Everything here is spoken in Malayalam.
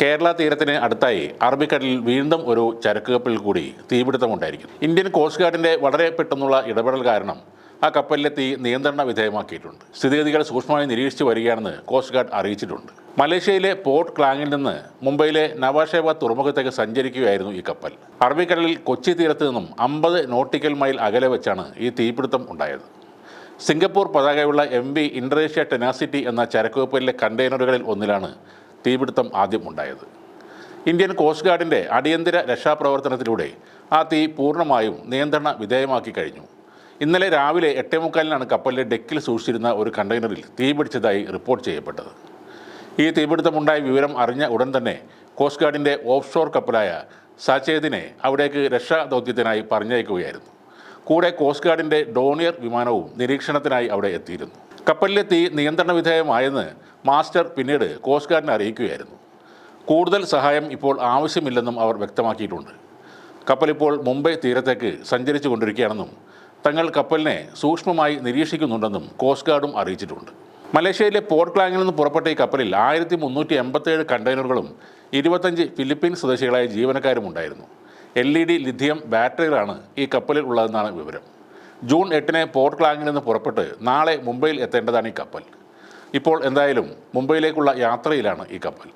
കേരള തീരത്തിന് അടുത്തായി അറബിക്കടലിൽ വീണ്ടും ഒരു ചരക്ക് കപ്പലിൽ കൂടി തീപിടുത്തമുണ്ടായിരിക്കും ഇന്ത്യൻ കോസ്റ്റ് ഗാർഡിന്റെ വളരെ പെട്ടെന്നുള്ള ഇടപെടൽ കാരണം ആ കപ്പലിലെ തീ നിയന്ത്രണ വിധേയമാക്കിയിട്ടുണ്ട്. സ്ഥിതിഗതികൾ സൂക്ഷ്മമായി നിരീക്ഷിച്ചു വരികയാണെന്ന് കോസ്റ്റ് ഗാർഡ് അറിയിച്ചിട്ടുണ്ട്. മലേഷ്യയിലെ പോർട്ട് ക്ലാങ്ങിൽ നിന്ന് മുംബൈയിലെ നവാഷേബ തുറമുഖത്തേക്ക് സഞ്ചരിക്കുകയായിരുന്നു ഈ കപ്പൽ. അറബിക്കടലിൽ കൊച്ചി തീരത്ത് നിന്നും അമ്പത് നോട്ടിക്കൽ മൈൽ അകലെ വെച്ചാണ് ഈ തീപിടുത്തം ഉണ്ടായത്. സിംഗപ്പൂർ പതാകയുള്ള എം വി ഇൻഡോനേഷ്യ ടെനാസിറ്റി എന്ന ചരക്കുകപ്പലിലെ കണ്ടെയ്നറുകളിൽ ഒന്നിലാണ് തീപിടുത്തം ആദ്യം ഉണ്ടായത് ഇന്ത്യൻ കോസ്റ്റ് ഗാർഡിന്റെ അടിയന്തര രക്ഷാപ്രവർത്തനത്തിലൂടെ ആ തീ പൂർണമായും നിയന്ത്രണ വിധേയമാക്കി കഴിഞ്ഞു. ഇന്നലെ രാവിലെ എട്ടേ മുക്കാലിനാണ് കപ്പലിലെ ഡെക്കിൽ സൂക്ഷിച്ചിരുന്ന ഒരു കണ്ടെയ്നറിൽ തീപിടിച്ചതായി റിപ്പോർട്ട് ചെയ്യപ്പെട്ടത്. ഈ തീപിടുത്തമുണ്ടായ വിവരം അറിഞ്ഞ ഉടൻ തന്നെ കോസ്റ്റ് ഗാർഡിന്റെ ഓഫ് ഷോർ കപ്പലായ സാചേദിനെ അവിടേക്ക് രക്ഷാ ദൗത്യത്തിനായി പറഞ്ഞയക്കുകയായിരുന്നു. കൂടെ കോസ്റ്റ് ഗാർഡിന്റെ ഡോണിയർ വിമാനവും നിരീക്ഷണത്തിനായി അവിടെ എത്തിയിരുന്നു. കപ്പലിലെ തീ നിയന്ത്രണ വിധേയമായെന്ന് മാസ്റ്റർ പിന്നീട് കോസ്റ്റ് ഗാർഡിനെ അറിയിക്കുകയായിരുന്നു. കൂടുതൽ സഹായം ഇപ്പോൾ ആവശ്യമില്ലെന്നും അവർ വ്യക്തമാക്കിയിട്ടുണ്ട്. കപ്പലിപ്പോൾ മുംബൈ തീരത്തേക്ക് സഞ്ചരിച്ചു കൊണ്ടിരിക്കുകയാണെന്നും തങ്ങൾ കപ്പലിനെ സൂക്ഷ്മമായി നിരീക്ഷിക്കുന്നുണ്ടെന്നും കോസ്റ്റ് ഗാർഡും അറിയിച്ചിട്ടുണ്ട്. മലേഷ്യയിലെ പോർട്ട് ക്ലാങ്ങിൽ നിന്ന് പുറപ്പെട്ട ഈ കപ്പലിൽ ആയിരത്തി മുന്നൂറ്റി എൺപത്തേഴ് കണ്ടെയ്നറുകളും ഇരുപത്തഞ്ച് ഫിലിപ്പീൻ സ്വദേശികളായ ജീവനക്കാരും ഉണ്ടായിരുന്നു. എൽ ഇ ഡി ലിഥിയം ബാറ്ററികളാണ് ഈ കപ്പലിൽ ഉള്ളതെന്നാണ് വിവരം. ജൂൺ എട്ടിന് പോർട്ട് ക്ലാങ്ങിൽ നിന്ന് പുറപ്പെട്ട് നാളെ മുംബൈയിൽ എത്തേണ്ടതാണ് ഈ കപ്പൽ. ഇപ്പോൾ എന്തായാലും മുംബൈയിലേക്കുള്ള യാത്രയിലാണ് ഈ കപ്പൽ.